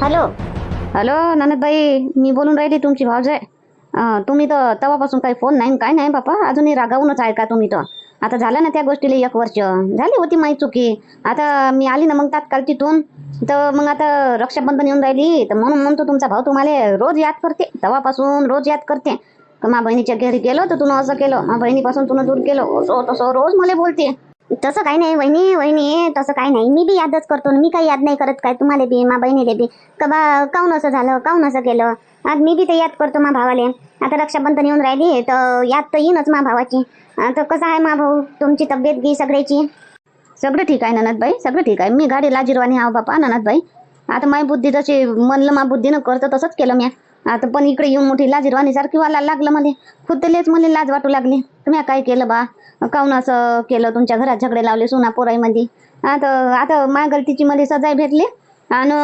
Hello. Hello ननदबाई मी बोलून राहिली तुमची भावजाय तुम्ही तर तेव्हापासून काही फोन नाही काय नाही बापा अजूनही रागावूनच आहे का तुम्ही तर? आता झालं ना त्या गोष्टीला एक वर्ष. झाली होती माहीत चुकी. आता मी आली ना मग तात्काळ तिथून तर मग आता रक्षाबंधन येऊन राहिली. तर म्हणून म्हणतो तुमचा भाऊ तुम्हाला रोज याद करते. तेव्हापासून रोज याद करते. का मा बहिणीच्या घरी गेलो तर तुनं असं केलं. मा बहिणीपासून तुला दूर केलं. असं तसं रोज मला बोलते. तसं काही नाही वहिनी वहिनी तसं काही नाही. मी बी यादच करतो मी काही याद नाही करत काय तुम्हाला बी मा बहिणीले बी. का बा काऊन असं झालं काऊन असं केलं? आज मी बी तर याद करतो मा भावाले. आता रक्षाबंधन येऊन राहिली तर याद तर येईनच मा भावाची. तर कसं आहे मा भाऊ तुमची तब्येत गी सगळ्याची? सगळं ठीक आहे ननदबाई सगळं ठीक आहे. मी गाडी लाजीरवाणी आहो बापा ननदबाई. आता माय बुद्धी जशी म्हणलं मा बुद्धीनं करतो तसंच केलं मी आता पण इकडे येऊन मोठी लाजीरवाणी सारखी व्हायला लागलं मला. खुदलेच मला लाज वाटू लागली. तुम्ही काय केलं बा? काऊन असं केलं? तुमच्या घरात झगडे लावले सोना पोराईमध्ये. आता आता माय गलतीची मध्ये सजाय भेटली आणि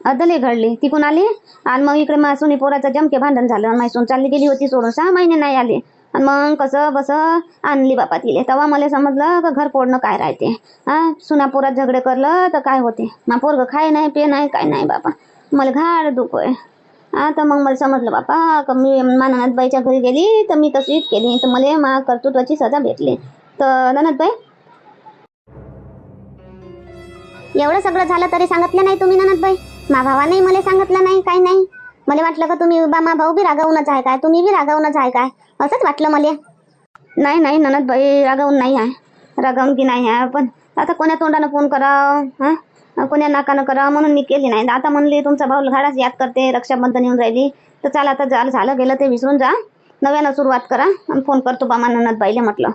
अदले घडली. तिकून आली आणि मग इकडे मा सुनी पोराचं जमके भांडण झालं मायसून माझी सून चालली गेली होती सोडून. सहा महिने नाही आले. आणि मग कसं बसं आणली बापा तिले. तेव्हा मला समजलं का घर फोडणं काय राहते? हा सुना पोरात झगडे करलं तर काय होते? मा पोरगं खाय नाही पे नाही काय नाही बापा मला घाड दुख आहे आता मग मला समजलं बापा का मी माननाथबाईच्या घरी गेली तर मी तशीच केली तर मला मा कर्तृत्वाची सजा भेटली. तर ननदबाई? एवढं सगळं झालं तरी सांगितलं नाही तुम्ही ननदबाई. मा भावानेही मला सांगितलं नाही काही नाही. मला वाटलं का तुम्ही बा मा भाऊ बी रागावूनच आहे काय? तुम्ही बी रागावूनच आहे काय? असंच वाटलं मला. नाही नाही ननदबाई रागावून नाही आहे. रागावून की नाही आहे पण आता कोण्या तोंडानं फोन करावं हां? कोण्या नाकानं करा म्हणून मी केली नाही. आता म्हणली तुमचा भाऊ घाडाच याद करते रक्षाबंधन येऊन राहिली. तर चला आता झालं झालं गेलं ते विसरून जा. नव्यानं सुरुवात करा आणि फोन करतो बामा ननद ननदबाईले म्हटलं.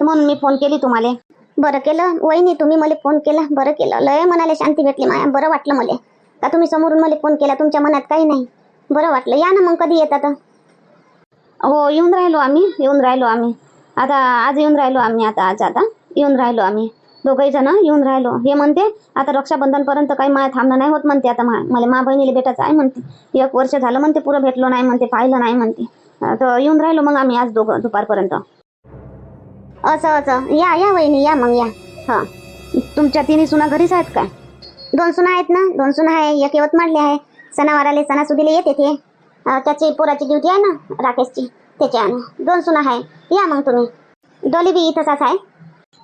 तर म्हणून मी फोन केली तुम्हाला. बरं केलं. वहिनी तुम्ही मला फोन केला. बरं केलं. लय मनाला शांती भेटली माया. बरं वाटलं मला. का तुम्ही समोरून मला फोन केला? तुमच्या मनात काही नाही. बरं वाटलं. या ना मग कधी येतात? हो येऊन राहिलो आम्ही. येऊन राहिलो आम्ही. आता आज येऊन राहिलो आम्ही. आता आज आता. येऊन राहिलो आम्ही. दोघही जण येऊन राहिलो. हे म्हणते आता रक्षाबंधनपर्यंत काही माया थांबणं नाही होत म्हणते. आता मा मला मा बहिणीला भेटायचं आहे म्हणते. एक वर्ष झालं म्हणते पुरं भेटलो नाही म्हणते पाहिलं नाही म्हणते. तर येऊन राहिलो मग आम्ही आज दोघं दुपारपर्यंत. असं असं. या या वहिनी या मग या. हा. तुमच्या तिन्ही सुना घरीच आहेत काय? दोन सुना आहेत ना? दोन सुना आहे एक यवतमाळले आहे. सणावाराले सणासुदीला येते ते. त्याची पोराची ड्युटी आहे ना राकेशची त्याच्या दोन सुना आहे. या मग तुम्ही. डोली बी इथंच आहे.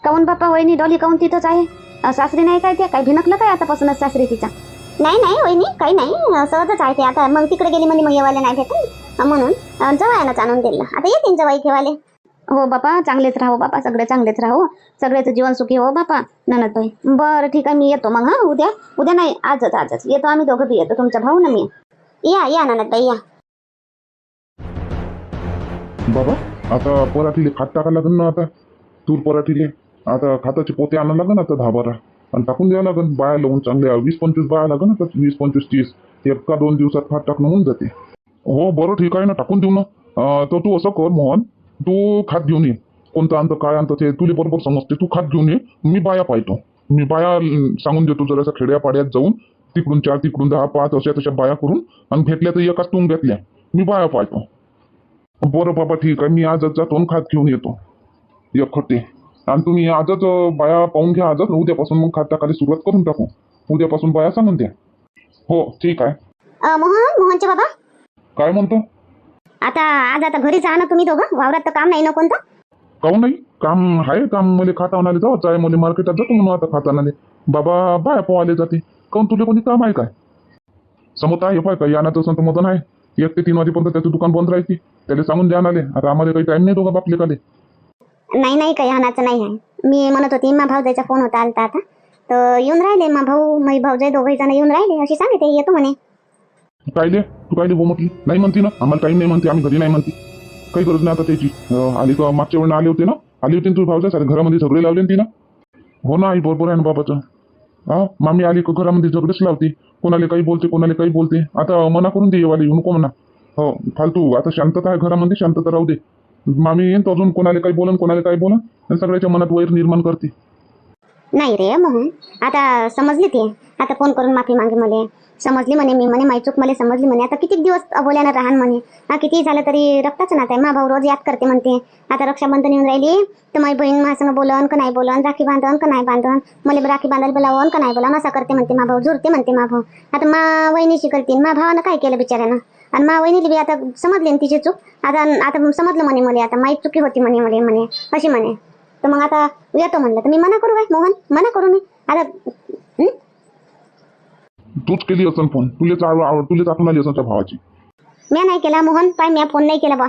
काऊन बाप्पा वहिनी डॉली काऊन तिथंच आहे? सासरी नाही काय ते? काय भिनकलं काय आतापासूनच सासरी तिचा नाही नाही वहिनी काही नाही. सहजच आहे ते. आता मग तिकडे गेली म्हणजे मग येवाले नाही भेटत. अं, म्हणून जवळनं आणून दिलं आता येतील जवाई घेवाले हो बापा चांगलेच राहो बापा सगळे चांगलेच राहो. सगळ्याचं जीवन सुखी हो बापा ननदबाई बरं ठीक आहे मी येतो मग हा उद्या. उद्या नाही आजच आजच. येतो आम्ही दोघं बी येतो तुमचा भाऊ ना मी. या या ननदबाई या. बाबा आता पराठीले खात टाका लागेल ना आता? तूर पराठीले आता खाताचे पोते आणा लागेल आता दहा बारा. आणि टाकून द्यावं लागेल बाया लावून चांगल्या वीस पंचवीस बाया लागेल ना तर वीस पंचवीस तीस. एका दोन दिवसात खात टाकणं होऊन जाते. हो बरं ठीक आहे ना. टाकून देऊ ना. तर तू असं कर मोहन. तू खात घेऊन ये. कोणतं आणतं काय आणतं ते तुला बरोबर समजते. तू खात घेऊन ये. मी बाया पाहतो. मी बाया सांगून देतो जरासा खेड्या पाड्यात जाऊन. तिकडून चार तिकडून दहा पाच अशा तशा बाया करून. आणि भेटल्या तर एकाच तुंब्यातल्या मी बाया पाहतो. बरं बाबा ठीक आहे. मी आजच जातो खात घेऊन येतो. एक खट्टे आणि तुम्ही आजच बाया पाहून घ्या आजच उद्यापासून मग खात टाकायला सुरुवात करून टाकू. उद्यापासून बाया सांगून द्या. हो ठीक आहे. अं, मोहन मोहनचे बाबा? काय म्हणतो? आता आज आता घरी जा ना तुम्ही दोघं. वावरात तर काम नाही ना कोणतं? काहून नाही? काम आहे काम मला खाता आणाले जावंच आहे मला मार्केटात जातो म्हणून आता खाता आणाले बाबा बाया पोहाले जाते. काहून तुला कोणी काम आहे काय? समोर आहे पाय का? याना तसं तर मदन आहे. एक ते तीन वाजेपर्यंत त्याचं दुकान बंद राहते त्याला सांगून द्या आणाले. आता आम्हाला काही टाइम नाही दोघा बापले काले नाही नाही काही हानाचं नाही आहे. मी म्हणत होती मा भाऊजाईचा फोन होता आलता आता. तर येऊन राहिले मा भाऊ मै भाऊजाई दोघही जण येऊन राहिले अशी सांगते येतो म्हणे. कायले? तू कायले बो म्हटली नाही म्हणती ना? आम्हाला टाइम नाही म्हणते आम्ही घरी नाही म्हणते. काही गरज नाही आता त्याची. आली का मागच्या वेळेला आले होते ना? आली होती तू भावजा सारे घरामध्ये झगडे लावले ना ना हो ना आई बरोबर आहे ना बाबाचं हा? मामी आली का घरामध्ये झगडेच लावते? कोणाला काही बोलते कोणाला काही बोलते? आता मना करून दे येवाली येऊ नको म्हणा. हो फालतू आता शांतता आहे घरामध्ये शांतता राहू दे. मामी येईन तर अजून कोणाला काही बोलन कोणाला काही बोलन आणि सगळ्याच्या मनात वैर निर्माण करते. नाही रे मोहन आता समजली ते. आता फोन करून माफी मागे मले. समजली म्हणे मी म्हणे माई चूक मला समजली म्हणे. आता किती दिवस अबोल्यानं राहण म्हणे. हा किती झालं तरी रक्ताचं नात आहे. मा भाऊ रोज याद करते म्हणते. आता रक्षाबंधन येऊन राहिली तर माझी बहीण माझ्यासंग बोलन का नाही बोलन राखी बांधन का नाही बांधन? मला राखी बांधायला बोलावं का नाही बोलावं? असं करते म्हणते मा भाऊ जुरते म्हणते मा भाऊ आता मा वहिनीशी करते. मा भावानं काय केलं बिचाऱ्यानं? आणि मा वहिनीला बी आता समजली ना तिची चूक. आता आता समजलं म्हणे मला आता माहीत चुकी होती म्हणे म्हणे म्हणे अशी म्हणे. तर मग आता येतो म्हणलं. तर मी मना करू काय? मोहन मना करू मी. आता? तूच केली असं फोन. आव- तुलेच आठवण आली असं त्या भावाची. म्या नाही केला मोहन पाय म्या फोन नाही केला बा.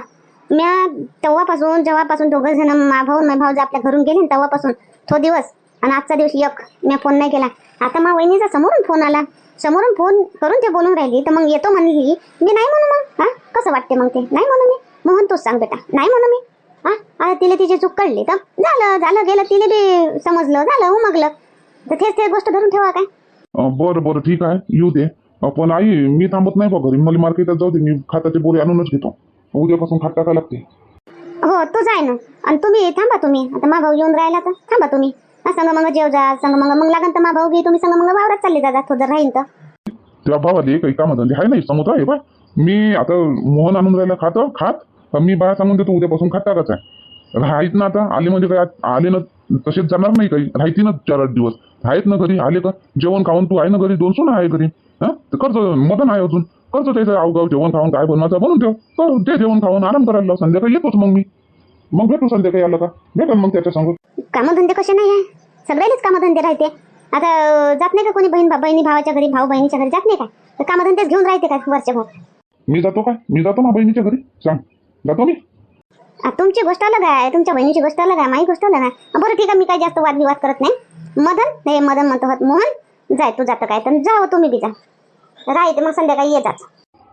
म्या तेव्हापासून जेव्हापासून दोघं जण मा भाऊ माझ्या भाऊ आपल्या घरून गेले तेव्हापासून. तो दिवस आणि आजचा दिवस एक. म्या फोन नाही केला. आता मा वहिनीचा समोरून फोन आला. समोरून फोन करून ते बोलून राहिली तर मग येतो म्हणली मी नाही म्हणू मग हा? कसं वाटते मग ते? नाही म्हणू मी? मोहन तूच सांग बेटा. नाही म्हणू मी? हा? तिला तिची चूक कळली तर? झालं झालं गेलं. तिला बी समजलं झालं उमगलं. तर तेच ते गोष्ट धरून ठेवा काय? बरं बरं ठीक आहे. येऊ दे. पण आई मी थांबत नाही बा घरी. मला मार्केटात जाऊ दे. मी खाताचे बोरे आणूनच घेतो. उद्यापासून खात टाका लागते. हो तू जाय ना. आणि तुम्ही थांबा तुम्ही. आता मा भाऊ येऊन राहिला तर थांबा तुम्ही. संग मग जेव जा संग मग मग लागन तर मा भाऊ घे तुम्ही संग मग वावरात चालले जा थोडं राहीन तर. त्या भावाले काही काम धंदे म्हणजे आहे नाही समुद्र आहे बा मी आता मोहन आणून राहिला खातो खात मी बाहेर सांगून देतो उद्यापासून खात टाकायचं आहे. राहायत ना आता आले म्हणजे काय आले ना तसेच जाणार नाही काही राहायची ना चार आठ दिवस. आहेत ना घरी आले का? जेवण खाऊन तू आहे ना घरी दोन सोना आहे घरी. हा? कर्ज मदन आहे अजून. कर्ज त्याचं अवगाव जेवण खाऊन काय बनवायचं बनवून ठेव. कर ते जेवण खाऊन आराम करायला संध्याकाळी येतोच मग मी. मग भेटू संध्याकाळी आलं का? भेटल मग त्याच्या सांगू. कामधंदे कसे नाही आहे? सगळ्यालेच कामधंदे राहते. आता जात नाही का कोणी बहीण बहिणी भावाच्या घरी भाऊ बहिणीच्या घरी? जात नाही काय तर कामधंदेच घेऊन राहते काय वरचे भाऊ? मी जातो काय मी जातो ना बहिणीच्या घरी? सांग. जातो मी. आ, तुमची गोष्ट अलग आहे. तुमच्या बहिणीची गोष्ट अलग आहे. माझी गोष्ट अलग आहे. बरं ठीक आहे. मी काही जास्त वादविवाद करत नाही. मदन? हे मदन म्हणतो. होत मोहन? जाय तू जातं काय तर. जावं तुम्ही बी जा. राहते मग संध्याकाळी ये जाच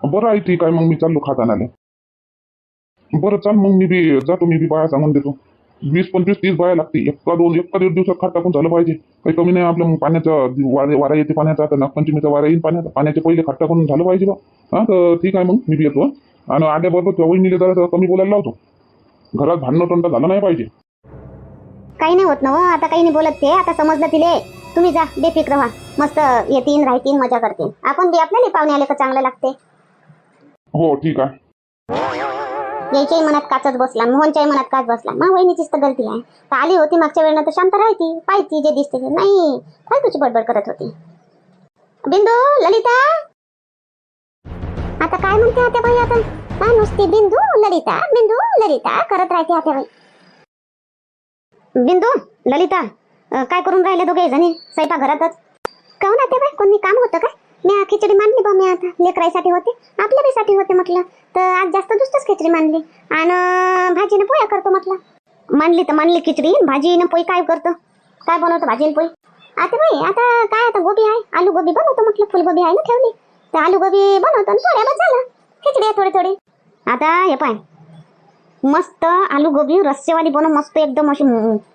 बरं आहे ठीक आहे. मग मी चाललो खात आणायला बरं चाल. मग मी बी जातो. मी बी बाया सांगून देतो. वीस पंचवीस तीस बाया लागते एका दोन एका दीड दिवसात खात टाकून झालं पाहिजे. काही कमी नाही आपलं मग पाण्याचा वारा वारा येते पाण्याचा आता नागपंचमीचा वारा येईल पाण्याचा. पाण्याचे पहिले खात टाकून झालं पाहिजे बा. हां तर ठीक आहे मग मी बी येतो. आणि आल्याबरोबर त्या वहिनीला जरा कमी बोलायला लावतो. घरात भांडणं टंटा झालं नाही पाहिजे. काही नाही होत ना हो, आता काही नाही बोलत ते. आता समजलं तिले. तुम्ही जा बेफिक्र व्हा. मस्त येतीन राहतीन मजा करतील आपण बी आपल्याला पाहुणे आले का चांगलं लागते. हो ठीक आहे. याच्याही मनात काचच बसला मोहनच्याही मनात काच बसला. मग वहिनीचीच तर गलती आहे. तर आली होती मागच्या वेळेला तर शांत राहती पाहिती जे दिसते ते. नाही काय तुझी बडबड करत होती? बिंदू ललिता? आता काय म्हणते आता बाई आता काय नुसती बिंदू ललिता? बिंदू ललिता? करत राहते आता बाई बिंदू ललिता काय करून राहिले दोघे जणी स्वयंपाक घरातच काहून आता बाई कोणी काम होतं काय? मी खिचडी मांडली बा मी आता लेकराईसाठी होते आपल्या बीसाठी होते म्हटलं. तर आज जास्त दुसतच खिचडी मांडली. आणि भाजीनं पोया करतो म्हटलं. मांडली तर मांडली खिचडी भाजीनं पोई काय करतो? काय बनवतो भाजीनं पोई आता बाई आता काय आता गोबी आहे? आलू गोबी बनवतो म्हटलं फुलगोबी आहे ना ठेवली. तर आलू गोबी बनवतो आणि पोळ्या बस झालं. खिचडी आहे थोडी थोडी. आता हे पाय मस्त आलू गोबी रस्सेवाली बनव मस्त एकदम अशी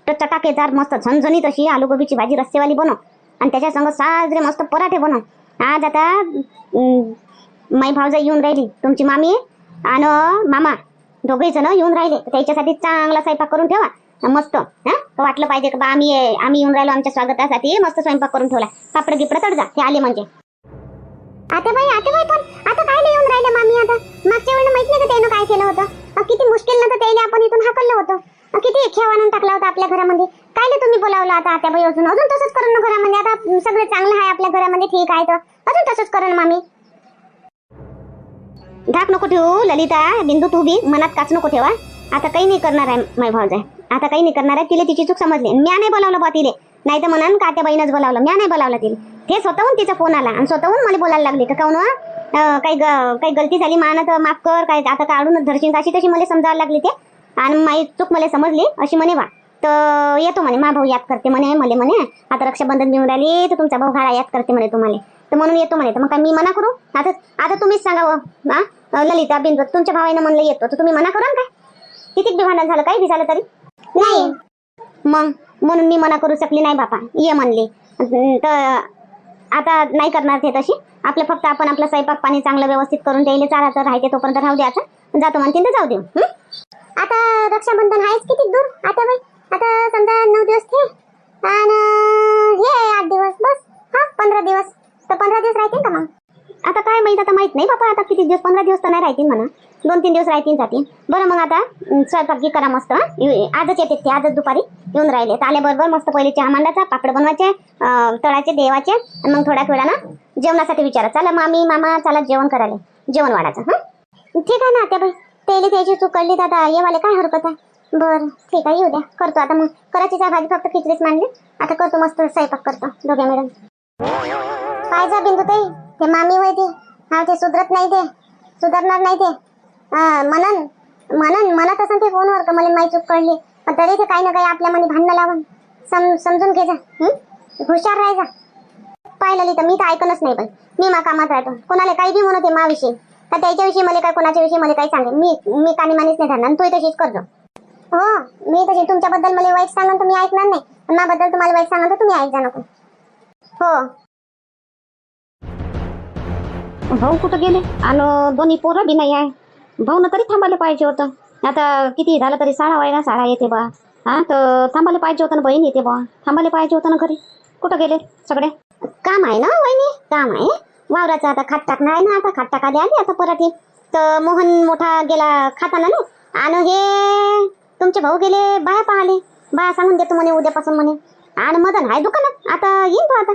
चटाकेदार मस्त झणझणीत अशी आलू गोबीची भाजी रस्सेवाली बनव. आणि त्याच्या संग साजरे मस्त पराठे बनव. आज आता माई भावजा येऊन राहिली. तुमची मामी आणि मामा दोघे जण येऊन राहिले. त्याच्यासाठी चांगला स्वयंपाक करून ठेवा. मस्त. हा? वाटलं पाहिजे का बा आम्ही आम्ही येऊन राहिलो आमच्या स्वागतासाठी. मस्त स्वयंपाक करून ठेवला. पापड गिपड तडजा ते आले म्हणजे. आता बाई आता बाई पण आता काय नाही येऊन राहिले मामी आता. मागच्या वेळेला माहीत नाही का त्यानं काय केलं होतं? किती मुश्किल नव्हतं तर आपण इथून हाकललं होतं. किती खेळ टाकला होता आपल्या घरामध्ये. काय नाही तुम्ही बोलावलं आता आता बाई अजून अजून तसंच करून घरामध्ये. आता सगळं चांगलं आहे आपल्या घरामध्ये ठीक आहे तर. अजून तसंच करण मामी. धाक नको ठेवू ललिता बिंदू तू बी मनात काच नको ठेवा. आता काही नाही करणार आहे माय भावजाय आता काही नाही करणार आहे तिला तिची चूक समजली. म्या नाही बोलावलं बा तिले. नाही तर म्हणान का त्या बोलावलं. म्या नाही बोलावलं तिला. ते स्वतःहून तिचा फोन आला आणि स्वतःहून मला बोलायला लागली. का काऊन काही काही गलती झाली माना तर माफ कर काय आता काढून धरशील अशी तशी मला समजायला लागली ते. आणि माझी चूक मला समजली अशी म्हणे बा. तर येतो म्हणे मा भाऊ याद करते म्हणे मला म्हणे. आता रक्षाबंधन घेऊन राहिली तर तुमचा भाऊ घाळा याद करते म्हणे तुम्हाला. तर म्हणून येतो म्हणे. तर मग काय मी मना करू? आता आता तुम्हीच सांगावं. हा? ललिता बिंदू तुमच्या भावानं म्हणलं येतो. तर तुम्ही मना करा काय? किती भांडण झालं काही बी झालं तरी? नाही. मग? म्हणून मी मना करू शकली नाही बापा. ये म्हणली. तर आता नाही करणार ते तशी. आपलं फक्त आपण आपलं स्वयंपाक पाणी चांगलं व्यवस्थित करून द्यायला चालायचं राहायचे तोपर्यंत राहू द्यायचं जातो म्हणतील तर जाऊ देऊ? आता रक्षाबंधन आहेच किती दूर? आता बाई आता समजा नऊ दिवस ते आणि हे आहे आठ दिवस बस हा पंधरा दिवस तर पंधरा दिवस राहतील का मग आता काय माहीत नाही बाबा आता किती दिवस पंधरा दिवस तर नाही राहतील म्हणा. दोन तीन दिवस राहतील जातील. बरं मग आता स्वयंपाकी करा मस्त. आजच येते ते आजच दुपारी येऊन राहिले. तर आल्याबरोबर मस्त पहिले चहा मांडायचा पापड बनवायचे तळाचे देवाचे आणि मग थोड्या थोड्या जेवणासाठी विचारा. चला मामी मामा चला जेवण करायला. जेवण वाढायचं हा? ठीक आहे ना त्या बाई तेली त्याची चूक कळली तर येवाले काय हरकत आहे? बरं ठीक आहे येऊ द्या. करतो आता मग. करायची चहा भाजी फक्त खिचडीच मांडली. आता करतो मस्त स्वयंपाक करतो. दोघे मॅडम काय जा बिंदू ताई. ते मामी होय ते. हा ते सुधरत नाही ते. सुधारणार नाही ते. म्हणन म्हणन म्हणत असं ते फोनवर का मला माही चूक कळली पण तरी ते काही ना काही आपल्या मध्ये भांडणं लावून सम समजून घे जा हुशार राहायचा पाहिलं तर मी तर ऐकलंच नाही पण. मी मा कामात राहतो. कोणाला काही बी म्हणते माविषयी. का त्याच्याविषयी मला काय कोणाच्या विषयी मला काही सांगेल मी मी कानी मानीच नाही धरणार. तू तशीच करतो. हो मी तशी. तुमच्याबद्दल मला वाईट सांगन तर मी ऐकणार नाही. पण माझ्याबद्दल तुम्हाला वाईट सांगन तर तुम्ही ऐक जा नको. हो. भाऊ कुठं गेले? आणि दोन्ही पोरं बी नाही आहे. भाऊनं तरी थांबायला पाहिजे होतं. आता किती झालं तरी शाळा वाय ना शाळा येते बा. हा तर थांबायला पाहिजे होतं ना बहीण येते बा. थांबायला पाहिजे होतं ना घरी. कुठं गेले सगळे? काम आहे ना वहिनी? काम आहे. वावराचं आता खात टाकणार आहे ना आता खात टाकायला आली आता परत तर मोहन मोठा गेला खाताना ना आणि हे तुमचे भाऊ गेले बाया पाहले बाया सांगून देतो म्हणे उद्यापासून म्हणे. आणि मदन आहे दुकानात. आता येईन तो आता.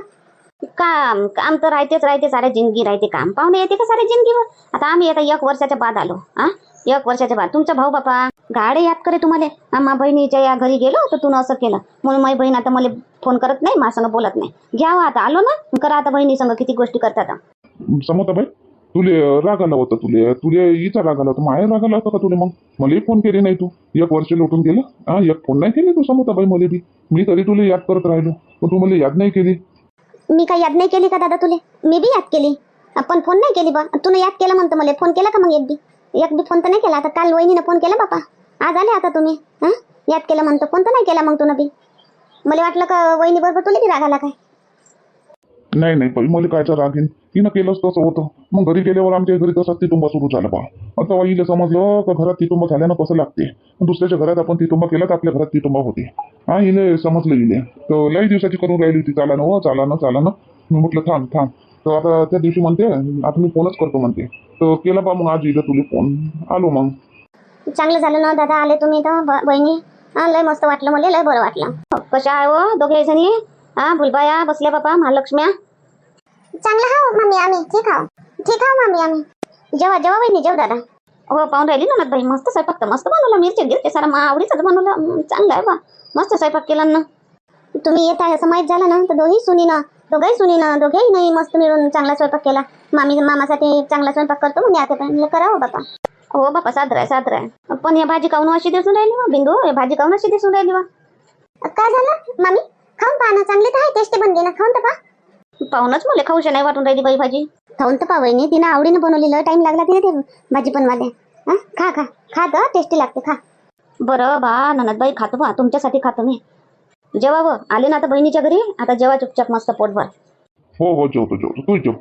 काम काम तर राहतेच राहते सारे जिंदगी राहते काम. पाहुणे येते का सारे जिंदगीवर? आता आम्ही आता एक वर्षाच्या बाद आलो हा? एक वर्षाच्या बाद. तुमचा भाऊ बापा गाडे याद करे तुम्हाला. आम्हा बहिणीच्या या घरी गेलो तर तू असं केलं. म्हणून माझी बहीण आता मला फोन करत नाही माझ्या बोलत नाही. घ्यावं हो आता आलो ना? करा आता बहिणी संग किती गोष्टी करतात समोर बाई तुले राग आला होता तुले. तुले हिचा राग आला होता. माया राग आला होता का तुले मग? मला फोन केले नाही तू. एक वर्ष लोटून गेलं. हा एक फोन नाही केली तू समोर बाई मला बी. मी तरी तुला याद करत राहिलो. पण तू मला याद नाही केली. मी काय याद नाही केली का दादा तुले? मी बी याद केली. पण फोन नाही केली बा. तुला याद केलं म्हणतो मला. फोन केला का मग एक बी एक बी फोन तर नाही केला. आता काल वहिनीनं फोन केला बापा. आज आले आता तुम्ही. हां? याद केलं म्हणतो. फोन तर नाही केला मग तुला बी. मला वाटलं का वहिनी बरोबर तुला बी राग आला काय? नाही नाही बाई मला कायचा राग येईन तिनं केलंच तसं होतं. मग घरी गेल्यावर आमच्या घरी तसाच तिटुंबा सुरू झाला बा. आता हिला समजलं का घरात तिटुंबा झाल्यानं कसं लागते? दुसऱ्याच्या घरात आपण तिटुंबा केला तर आपल्या घरात तिटुंबा होते. हा इले समजलं हिले. तर लई दिवसाची करून राहिली होती चाला ना हो चाला ना चाला ना मी म्हटलं थांब थांब. तर आता त्या दिवशी म्हणते आता मी फोनच करतो म्हणते. तर केला बा मग आज इथं तुला फोन. आलो मग. चांगलं झालं ना दादा आले तुम्ही तर बहिणी? लय मस्त वाटलं मला लय बरं वाटलं. हो, कशा आहे हो, दोघे जणी? हा भुलबाया बसल्या बापा महालक्ष्म्या. चांगलं हाव मामी आम्ही. ठीक हाव. ठीक हाव मामी आम्ही. जेव्हा जेव्हा वहिनी जेव दादा. हो पाहून राहिली ना बाई. मस्त स्वयंपाक तर मस्त बनवला. मिरची गिरची सारा मा आवडीचाच बनवला. हं, चांगला आहे बा. मस्त स्वयंपाक केला ना. तुम्ही येत आहे असं माहीत झालं ना तर दोघी सुनी ना दोघंही सुनी ना दोघेही नाही मस्त मिळून चांगला स्वयंपाक केला. मामी मामासाठी चांगला स्वयंपाक करतो म्हणजे आता पण करावं बापा. हो बापा सादर आहे सादर आहे. पण हे भाजी काऊन अशी दिसून राहिली बा बिंदू? हे भाजी काऊन अशी दिसून राहिली बा काय झालं मामी? खाऊन पहा ना चांगली तर आहे टेस्टी बनली ना खाऊन तर पहा. पाहूनच मला खाऊशा नाही वाटून राहिली बाई भाजी. खाऊन तर पहा वहिनी तिनं आवडीनं बनवलेलं टाइम लागला तिने ते भाजी बनवायला हा? खा खा. खा तर टेस्टी लागते खा. बरं बा ननदबाई खातो बा तुमच्यासाठी खातो मी. जेव्हा व आले ना आता बहिणीच्या घरी आता जेव्हा चुपचाप मस्त पोटभर. हो हो जेवतो जेवतो. तू जेव.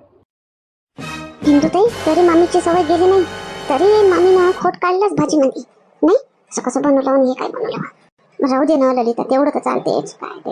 इंदुताई तरी मामीची सवय गेली नाही. तरी मामीनं खोट काढलंच भाजीमध्ये नाही असं कसं बनवलं आणि हे काय बनवलं? राहू दे ना ललिता तेवढं तर चालतेच काय ते?